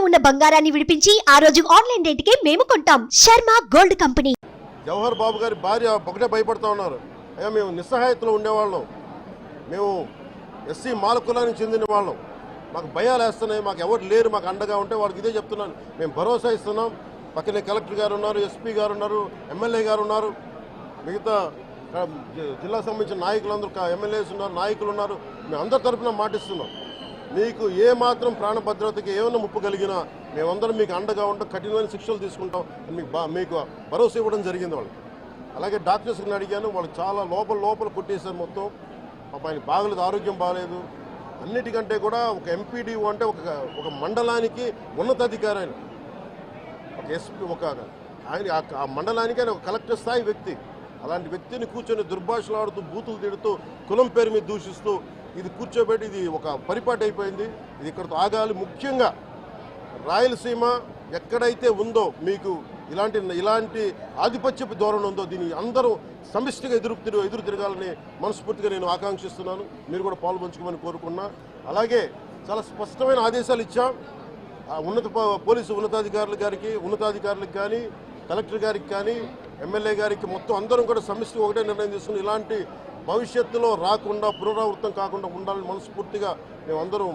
ఉన్న బంగారాన్ని విడిపించి ఆ రోజు ఆన్లైన్ రేటుకే మేము కొంటాం. Sharma gold company. Jawahar Babu గారి భార్య ఒకటే భయపడుతూ ఉన్నారు. అయ్యా మేము నిస్సహాయతలో ఉండేవాళ్ళం. మేము ఎస్సీ మాల కులానికి చెందిన వాళ్ళం. మాకు భయాలు వేస్తున్నాయి మాకు ఎవరు లేరు మాకు అండగా ఉంటే వాళ్ళకి ఇదే చెప్తున్నాను. మేము భరోసా ఇస్తున్నాం. పక్కనే కలెక్టర్ గారు ఉన్నారు ఎస్పీ గారు ఉన్నారు ఎమ్మెల్యే గారు ఉన్నారు. మిగతా జిల్లాకు జిల్లా సంబంధించిన నాయకులందరూ కా- ఎమ్మెల్యేస్ ఉన్నారు నాయకులు ఉన్నారు. మేము అందరి తరఫున మాటిస్తున్నాం. మీకు ఏ మాత్రం ప్రాణ భద్రతకి ఏమైనా ముప్పు కలిగినా మేమందరం మీకు అండగా ఉంటాం కఠినమైన శిక్షలు తీసుకుంటాం మీకు బా మీకు భరోసా ఇవ్వడం జరిగింది వాళ్ళు అలాగే డాక్టర్స్ని అడిగాను వాళ్ళు చాలా లోపల లోపల కొట్టేశారు మొత్తం. పాప ఆయన బాగలేదు ఆరోగ్యం బాగలేదు. అన్నిటికంటే కూడా ఒక ఎంపీడీఓ అంటే ఒక ఒక మండలానికి ఉన్నతాధికారి ఆయన ఒక ఎస్పీ ఒక ఆయన ఆ- ఆ మండలానికి ఆయన ఒక కలెక్టర్ స్థాయి వ్యక్తి. అలాంటి వ్యక్తిని కూర్చొని దుర్భాషలాడుతూ బూతులు తిడుతూ కులం పేరు మీద దూషిస్తూ ఇది కూర్చోబెట్టి ఇది ఒక పరిపాటి అయిపోయింది. ఇది ఇక్కడతో ఆగాలి. ముఖ్యంగా రాయలసీమ ఎక్కడైతే ఉందో మీకు ఇలాంటి ఇలాంటి ఆధిపత్యపు ధోరణి ఉందో దీన్ని అందరూ సమిష్టిగా ఎదురు తిరుగు ఎదురు తిరగాలని మనస్ఫూర్తిగా నేను ఆకాంక్షిస్తున్నాను. మీరు కూడా పాల్పంచుకోమని కోరుకున్నా. అలాగే చాలా స్పష్టమైన ఆదేశాలు ఇచ్చాం. ఉన్నత పోలీసు ఉన్నతాధికారుల గారికి ఉన్నతాధికారులకు కానీ కలెక్టర్ గారికి కానీ ఎమ్మెల్యే గారికి మొత్తం అందరం కూడా సమిష్టి ఒకటే నిర్ణయం తీసుకుని ఇలాంటి భవిష్యత్తులో రాకుండా పునరావృతం కాకుండా ఉండాలని మనస్ఫూర్తిగా మేమందరం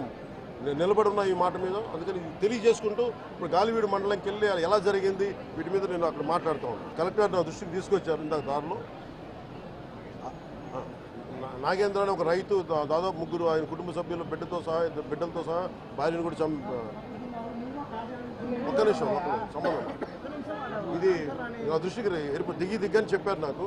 నిలబడి ఉన్న ఈ మాట మీద. అందుకని తెలియజేసుకుంటూ ఇప్పుడు గాలివీడు మండలంకి వెళ్ళి అది ఎలా జరిగింది వీటి మీద నేను అక్కడ మాట్లాడుతూ ఉన్నాను. కలెక్టర్ నా దృష్టికి తీసుకొచ్చారు ఇందాక దారిలో. నా- నాగేంద్ర అనే ఒక రైతు దాదాపు ముగ్గురు ఆయన కుటుంబ సభ్యులు బిడ్డతో సహా బిడ్డలతో సహా భార్యను కూడా చం ఒక్క నిమిషం సంబంధం ఇది నా దృష్టికి ఏర్పడి దిగి దిగ్గని చెప్పారు నాకు.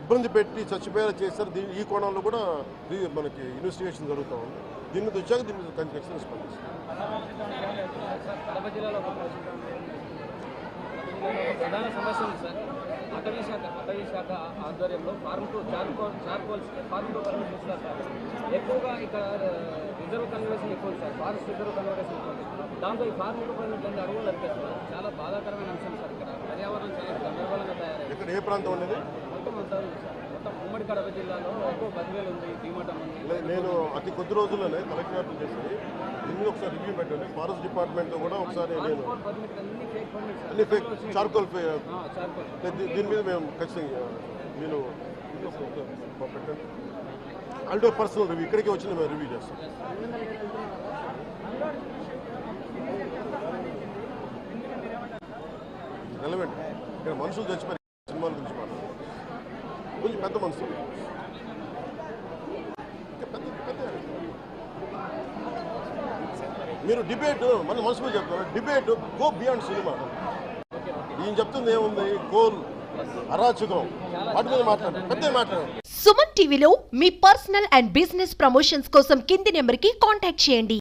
ఇబ్బంది పెట్టి చచ్చిపోయేలా చేస్తారు దీని ఈ కోణంలో కూడా మనకి ఇన్వెస్టిగేషన్ జరుగుతూ ఉంది దీని మీద వచ్చాక దీని మీద ఖచ్చితంగా స్పందిస్తాం జిల్లాలో ప్రధాన సమస్య ఉంది సార్ అటవీ శాఖ అటవీ శాఖ ఆధ్వర్యంలో farm to charcoal charcoals farm to ఇస్తారు సార్ ఎక్కువగా ఇక్కడ రిజర్వ్ కన్వర్షన్ ఎక్కువ సార్ ఫారెస్ట్ రిజర్వ్ కన్వర్షన్ ఎక్కువ ఉంది దాంతో ఈ ఫార్మ్ టు పర్మిషన్ అన్ని అడుగులు చాలా బాధాకరమైన అంశం సార్ ఇక్కడ పర్యావరణం చాలా గందరగోళంగా తయారైంది ఇక్కడ ఏ ప్రాంతం ఉండేది నేను అతి కొద్ది రోజుల్లోనే కలెక్టర్ చేసి దీని మీద ఒకసారి రివ్యూ పెట్టండి. ఫారెస్ట్ డిపార్ట్మెంట్తో కూడా ఒకసారి నేను అన్ని ఫేక్ చార్కోల్ దీని మీద మేము ఖచ్చితంగా నేను పెట్టండి ఆల్టో పర్సనల్ రివ్యూ ఇక్కడికి వచ్చి మేము రివ్యూ చేస్తాం రెలవెంట్ ఇక్కడ మనుషులు చచ్చిపోయి కొంచెం పెద్ద మనసు పెద్ద పెద్ద మీరు డిబేట్ మన మనసు మీద చెప్తారు డిబేట్ గో బియాండ్ సినిమా ఈయన చెప్తుంది ఏముంది? గోల్ అరాచకం. వాటి మీద మాట్లాడారు పెద్ద మాట్లాడారు సుమన్ టీవీలో మీ పర్సనల్ అండ్ బిజినెస్ ప్రమోషన్స్ కోసం కింది నెంబర్కి కాంటాక్ట్ చేయండి.